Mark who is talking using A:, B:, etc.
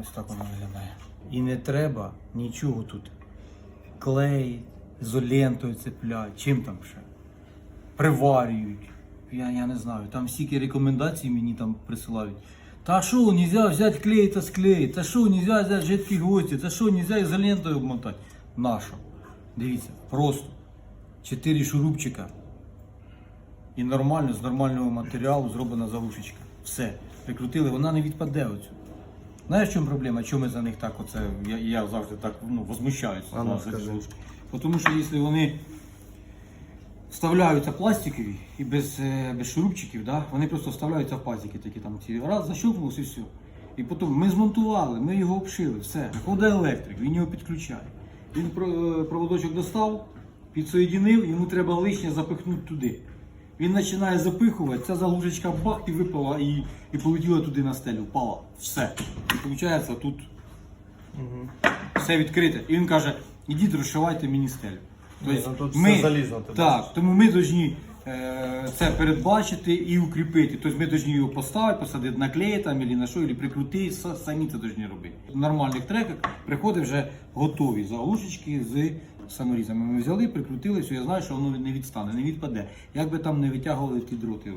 A: Ось так воно виглядає. І не треба нічого тут. Клей, ізолентою цепляють, чим там ще. Приварюють. Я, я не знаю. Там стільки рекомендацій мені там присилають. Та що, нельзя взяти клей та склеїти? Та що, нельзя взяти жидкі гвозді? Та що, нельзя ізолентою обмотати? Нащо? Дивіться, просто. Чотири шурупчика. І нормально, з нормального матеріалу зроблена заглушечка. Все. Прикрутили, вона не відпаде оцю. Знаєш, в чому проблема? Чому ми за них так оце, я, я завжди так ну, возмущаюся.
B: А ну, скажи.
A: Тому що якщо вони вставляються пластикові і без, е, без шурупчиків, да, вони просто вставляються в пазики такі там ці. Раз защелкнувся і все. І потім ми змонтували, ми його обшили, все. Приходить електрик, він його підключає. Він е, проводочок достав, підсоєдинив, йому треба лишнє запихнути туди. Він починає запихувати, ця заглушечка бах і випала і, і полетіла туди на стелю, впала. Все. І виходить, тут все відкрите. І він каже, ідіть розшивайте мені стелю.
B: Ні, ну тут все залізно, ти
A: так,
B: бачиш.
A: тому ми повинні це передбачити і укріпити. Тобто ми повинні його поставити, посадити на клей там, або на що, або прикрутити, самі це повинні робити. В нормальних треках приходить вже готові заглушечки з саморізами. Ми взяли, прикрутили, все, я знаю, що воно не відстане, не відпаде. Як би там не витягували ті дроти.